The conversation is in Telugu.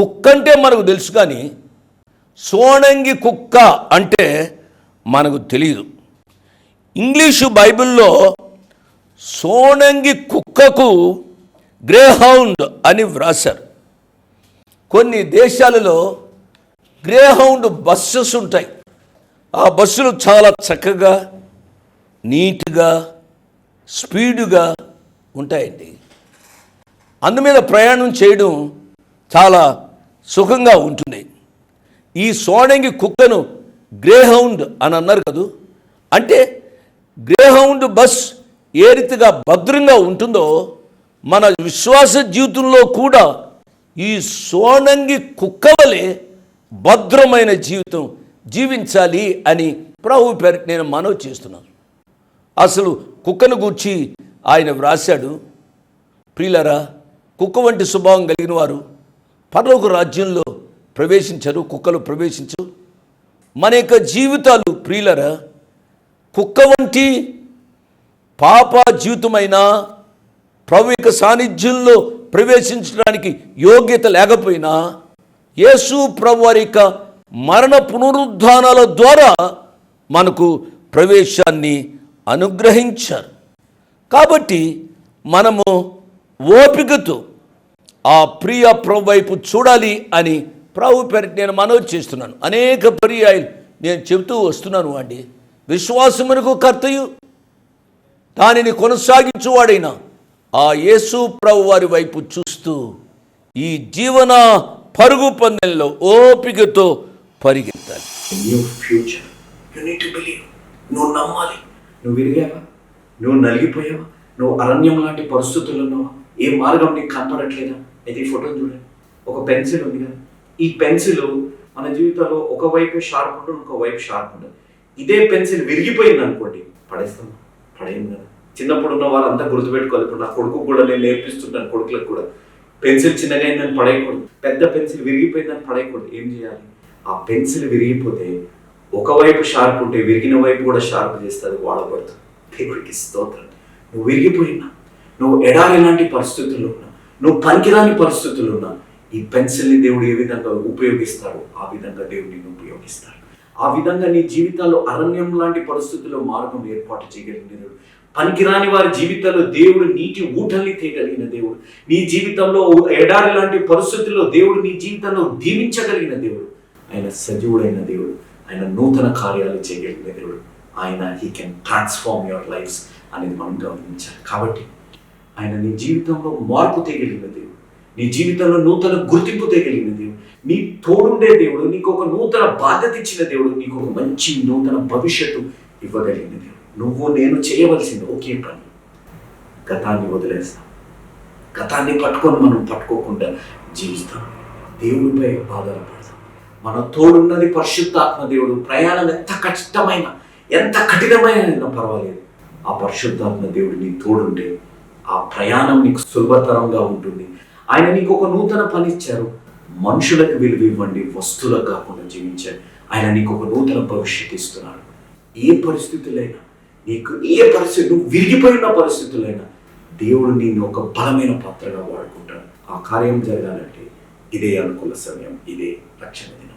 కుక్క అంటే మనకు తెలుసు కానీ సోనంగి కుక్క అంటే మనకు తెలియదు ఇంగ్లీషు బైబిల్లో సోనంగి కుక్కకు గ్రేహౌండ్ అని వ్రాశారు. కొన్ని దేశాలలో గ్రేహౌండ్ బస్సెస్ ఉంటాయి. ఆ బస్సులు చాలా చక్కగా నీట్గా స్పీడుగా ఉంటాయండి. అందు మీద ప్రయాణం చేయడం చాలా సుఖంగా ఉంటుంది ఈ సోడంగి కుక్కను గ్రేహౌండ్ అని అన్నారు కదూ? అంటే గ్రేహౌండ్ బస్ ఏ రీతిగా భద్రంగా ఉంటుందో మన విశ్వాస జీవితంలో కూడా ఈ సోనంగి కుక్క వలె భద్రమైన జీవితం జీవించాలి అని ప్రభు పేరు నేను మనవి చేస్తున్నాను. అసలు కుక్కను గూర్చి ఆయన వ్రాశాడు ప్రియులరా కుక్క వంటి స్వభావం కలిగిన వారు పరలోక రాజ్యంలో ప్రవేశించరు కుక్కలు ప్రవేశించు మన యొక్క జీవితాలు ప్రియులరా కుక్క వంటి పాప జీవితమైన ప్రభు యొక్క సాన్నిధ్యంలో ప్రవేశించడానికి యోగ్యత లేకపోయినా యేసు ప్రభు వారి యొక్క మరణ పునరుద్ధానాల ద్వారా మనకు ప్రవేశాన్ని అనుగ్రహించారు. కాబట్టి మనము ఓపికతో ఆ ప్రియ ప్రభు వైపు చూడాలి అని ప్రభు పేరు నేను మనవి చేస్తున్నాను. అనేక పర్యాయాలు నేను చెబుతూ వస్తున్నాను అండి విశ్వాసమునకు కర్తయు దానిని కొనసాగించువాడైనా ఆ యేసు ప్రభు వారి వైపు చూస్తూ ఈ జీవన పరుగు పందెంలో ఓపికతో పరిగెత్తాలి. నువ్వు నమ్మాలి. నువ్వు విరిగావా? నువ్వు నలిగిపోయావా? నువ్వు అరణ్యం లాంటి పరిస్థితులు ఉన్నావా? ఏ మార్గం నీకు కనపడట్లేదా? అయితే ఈ ఫోటో చూడండి. ఒక పెన్సిల్ ఉంది కదా. ఈ పెన్సిల్ మన జీవితంలో ఒకవైపు షార్ప్ ఉంటుంది ఇంకోవైపు షార్ప్ ఉంటుంది. ఇదే పెన్సిల్ విరిగిపోయింది అనుకోండి పడేస్తాం. పడేయండి కదా. చిన్నప్పుడు ఉన్న వాళ్ళంతా గుర్తుపెట్టుకోవాలి. ఇప్పుడు నా కొడుకు కూడా నేను నేర్పిస్తుంటాను కొడుకులకు కూడా. పెన్సిల్ చిన్నగా అయిందని పడేయకూడదు. పెద్ద పెన్సిల్ విరిగిపోయిందని పడేయకూడదు. ఏం చేయాలి? ఆ పెన్సిల్ విరిగిపోతే ఒకవైపు షార్ప్ ఉంటే విరిగిన వైపు కూడా షార్ప్ చేస్తే అది వాడబడుతుంది. దేవుడికి స్తోత్రం. నువ్వు విరిగిపోయినా నువ్వు ఎడారి లాంటి పరిస్థితుల్లో నువ్వు పనికిరాని పరిస్థితులు ఉన్నా ఈ పెన్సిల్ని దేవుడు ఏ విధంగా ఉపయోగిస్తాడో ఆ విధంగా దేవుడు నిన్ను ఉపయోగిస్తాడు. ఆ విధంగా నీ జీవితాల్లో అరణ్యం లాంటి పరిస్థితుల్లో మార్గం ఏర్పాటు చేయగలిగిన దేవుడు. పనికిరాని వారి జీవితంలో దేవుడు నీటి ఊటల్ని తీయగలిగిన దేవుడు. నీ జీవితంలో ఎడారి లాంటి పరిస్థితుల్లో దేవుడు నీ జీవితంలో దీవించగలిగిన దేవుడు. ఆయన సజీవుడైన దేవుడు. ఆయన నూతన కార్యాలు చేయగలిగిన దేవుడు. ఆయన he can transform your lifes అనేది మనం గమనించాలి. కాబట్టి ఆయన నీ జీవితంలో మార్పు తేగలిగిన దేవుడు. నీ జీవితంలో నూతన గుర్తింపు తేగలిగిన దేవుడు. నీ తోడుండే దేవుడు నీకు ఒక నూతన బాధ్యత ఇచ్చిన దేవుడు నీకు ఒక మంచి నూతన భవిష్యత్తు ఇవ్వగలిగిన దేవుడు. నువ్వు నేను చేయవలసింది ఒకే పని. గతాన్ని వదిలేస్తాం. గతాన్ని పట్టుకొని మనం పట్టుకోకుండా జీవిస్తాం. దేవుడిపై ఆధారపడతాం మన తోడున్నది పరిశుద్ధాత్మ దేవుడు. ప్రయాణం ఎంత కష్టమైన ఎంత కఠినమైన పర్వాలేదు. ఆ పరిశుద్ధాత్మ దేవుడు నీ తోడుండే ఆ ప్రయాణం నీకు సులభతరంగా ఉంటుంది. ఆయన నీకు ఒక నూతన పని ఇచ్చారు మనుషులకు విలువ ఇవ్వండి వస్తువులకు కాకుండా జీవించారు ఆయన నీకు ఒక నూతన భవిష్యత్తు ఇస్తున్నాడు. ఏ పరిస్థితులైనా నీకు ఏ పరిస్థితి నువ్వు విరిగిపోయిన పరిస్థితులైనా దేవుడు నేను ఒక బలమైన పాత్రగా వాడుకుంటాడు. ఆ కార్యం జరగాలంటే ఇదే అనుకూల సమయం ఇదే రక్షణ దినం.